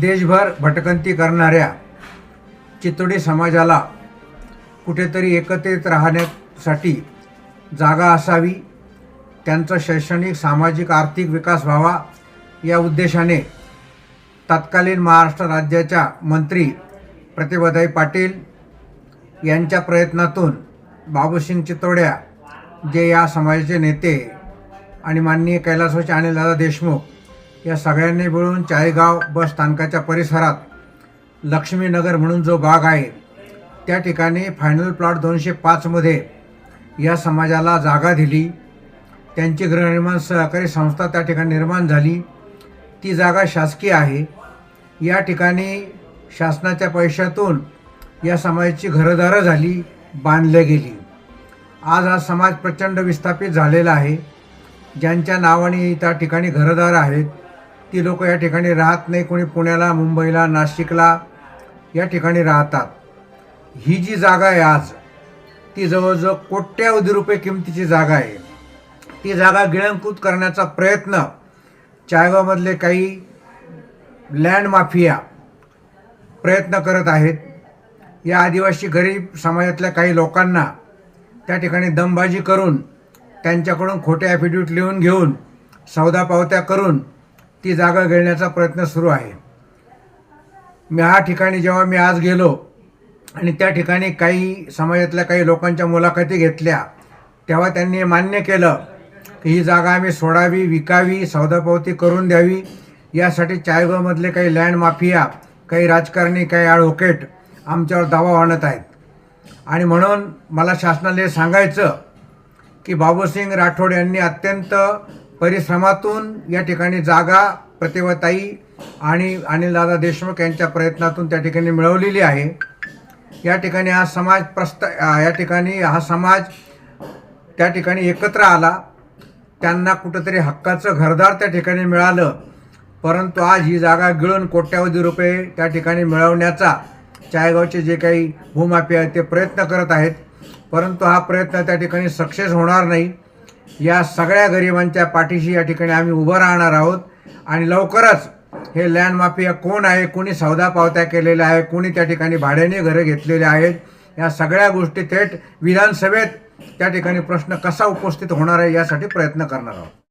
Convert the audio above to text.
देशभर भटकंती करणाऱ्या चितोडी समाजाला कुठेतरी एकत्रित राहण्यासाठी जागा असावी त्यांचा शैक्षणिक सामाजिक आर्थिक विकास व्हावा या उद्देशाने तत्कालीन महाराष्ट्र राज्याच्या मंत्री प्रतिभाताई पाटील यांच्या प्रयत्नातून बाबूसिंग चितोड्या जे या समाजाचे नेते आणि माननीय कैलासवासी अनिलदादा देशमुख या सगळ्यांनी मिळून चाळीगाव बस स्थानकाच्या परिसरात लक्ष्मीनगर म्हणून जो भाग आहे त्या ठिकाणी फायनल प्लॉट दोनशे पाचमध्ये या समाजाला जागा दिली. त्यांची गृहनिर्माण सहकारी संस्था त्या ठिकाणी निर्माण झाली. ती जागा शासकीय आहे. या ठिकाणी शासनाच्या पैशातून या समाजाची घरदारं झाली बांधल्या गेली. आज हा समाज प्रचंड विस्थापित झालेला आहे. ज्यांच्या नावाने त्या ठिकाणी घरदार आहेत ती लोक या ठिकाणी राहत नाही. कोणी पुण्याला मुंबईला नाशिकला या ठिकाणी राहतात. ही जी जागा आहे आज ती जवळजवळ कोट्यावधी रुपये किमतीची जागा आहे. ती जागा गिळंकृत करण्याचा प्रयत्न चाळगावमधले काही लँड माफिया प्रयत्न करत आहेत. या आदिवासी गरीब समाजातल्या काही लोकांना त्या ठिकाणी दमबाजी करून त्यांच्याकडून खोटे ॲफिडेविट लिहून घेऊन सौदा पावत्या करून ती जागा घेण्याचा प्रयत्न सुरू आहे. मी ह्या ठिकाणी जेव्हा मी आज गेलो आणि त्या ठिकाणी काही समाजातल्या काही लोकांच्या मुलाखती घेतल्या तेव्हा त्यांनी मान्य केलं की ही जागा आम्ही सोडावी विकावी सौदापावती करून द्यावी. यासाठी चायगावमधले काही लँड माफिया काही राजकारणी काही ॲडव्होकेट आमच्यावर दावा आणत आहेत. आणि म्हणून मला शासनाला हे सांगायचं की बाबूसिंग राठोड यांनी अत्यंत परिश्रमातून या ठिकाणी जागा प्रतिभाताई आणि अनिलदादा देशमुख यांच्या प्रयत्नातून त्या ठिकाणी मिळवलेली आहे. या ठिकाणी हा समाज प्रस्त या ठिकाणी हा समाज त्या ठिकाणी एकत्र आला. त्यांना कुठंतरी हक्काचं घरदार त्या ठिकाणी मिळालं. परंतु आज ही जागा गिळून कोट्यावधी रुपये त्या ठिकाणी मिळवण्याचा चायगावचे जे काही भूमाफी आहेत ते प्रयत्न करत आहेत. परंतु हा प्रयत्न त्या ठिकाणी सक्सेस होणार नाही. या सगळ्या गरिबांच्या पाठीशी या ठिकाणी आम्ही उभं राहणार आहोत. आणि लवकरच हे लँड माफिया कोण आहे कोणी सौदा पावत्या केलेल्या आहे कोणी त्या ठिकाणी भाड्याने घरं घेतलेले आहेत या सगळ्या गोष्टी थेट विधानसभेत त्या ठिकाणी प्रश्न कसा उपस्थित होणार आहे यासाठी प्रयत्न करणार आहोत.